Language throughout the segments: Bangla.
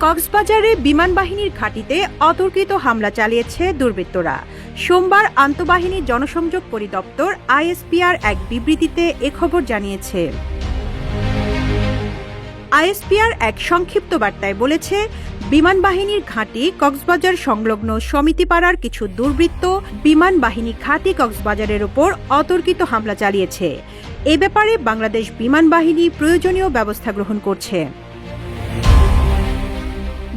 কক্সবাজারে বিমান বাহিনীর ঘাঁটিতে অতর্কিত হামলা চালিয়েছে দুর্বৃত্তরা। সোমবার আন্তঃবাহিনী জনসংযোগ পরিদপ্তর আইএসপিআর এক বিবৃতিতে এ খবর জানিয়েছে। আইএসপিআর এক সংক্ষিপ্ত বার্তায় বলেছে বিমান বাহিনীর ঘাঁটি কক্সবাজার সংলগ্ন সমিতিপাড়ার কিছু দুর্বৃত্ত বিমান বাহিনী ঘাঁটি কক্সবাজারের ওপর অতর্কিত হামলা চালিয়েছে। এ ব্যাপারে বাংলাদেশ বিমান বাহিনী প্রয়োজনীয় ব্যবস্থা গ্রহণ করছে।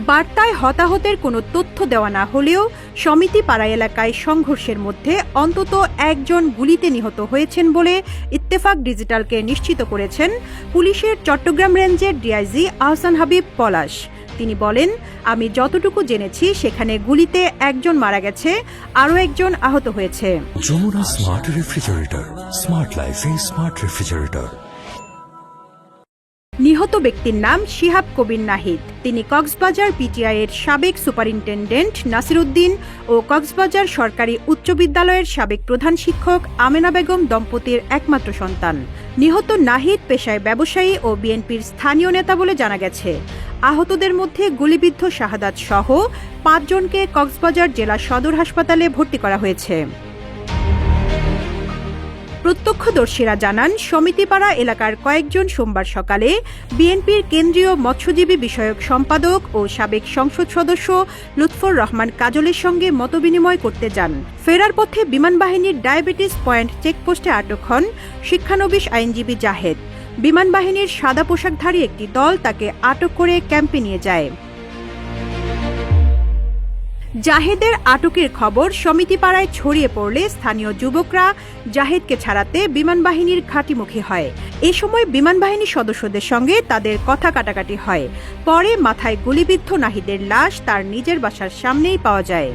বার্তায় হতাহতের কোনো তথ্য দেওয়া না হলেও সমিতি পাড়া এলাকায় সংঘর্ষের মধ্যে অন্তত একজন গুলিতে নিহত হয়েছেন বলে ইত্তেফাক ডিজিটালকে নিশ্চিত করেছেন পুলিশের চট্টগ্রাম রেঞ্জের ডিআইজি আহসান হাবিব পলাশ। তিনি বলেন, আমি যতটুকু জেনেছি, সেখানে গুলিতে একজন মারা গেছে, আরও একজন আহত হয়েছে। যমুনা স্মার্ট রেফ্রিজারেটর স্মার্ট লাইফে স্মার্ট রেফ্রিজারেটর নিহত ব্যক্তির নাম শিহাব কবির নাহিদ। তিনি কক্সবাজার পিটিআই এর সাবেক সুপারিনটেন্ডেন্ট নাসিরুদ্দিন ও কক্সবাজার সরকারি উচ্চ বিদ্যালয়ের সাবেক প্রধান শিক্ষক আমেনা বেগম দম্পতির একমাত্র সন্তান। নিহত নাহিদ পেশায় ব্যবসায়ী ও বিএনপির স্থানীয় নেতা বলে জানা গেছে। আহতদের মধ্যে গুলিবিদ্ধ শাহাদাত সহ পাঁচজনকে কক্সবাজার জেলা সদর হাসপাতালে ভর্তি করা হয়েছে। প্রত্যক্ষদর্শীরা জানান, সমিতিপাড়া এলাকার কয়েকজন সোমবার সকালে বিএনপির কেন্দ্রীয় মৎস্যজীবী বিষয়ক সম্পাদক ও সাবেক সংসদ সদস্য লুৎফর রহমান কাজলের সঙ্গে মতবিনিময় করতে যান। ফেরার পথে বিমান বাহিনীর ডায়াবেটিস পয়েন্ট চেকপোস্টে আটক হন শিক্ষানবিশ আইনজীবী জাহেদ। বিমান বাহিনীর সাদা পোশাকধারী একটি দল তাকে আটক করে ক্যাম্পে নিয়ে যায়। জাহেদের আটকের খবর সমিতিপাড়ায় ছড়িয়ে পড়লে স্থানীয় যুবকরা জাহেদকে ছাড়াতে বিমান বাহিনীর ঘাঁটিমুখী হয়। এ সময় বিমান বাহিনীর সদস্যদের সঙ্গে তাদের কথা কাটাকাটি হয়। পরে মাথায় গুলিবিদ্ধ নাহিদের লাশ তার নিজের বাসার সামনেই পাওয়া যায়।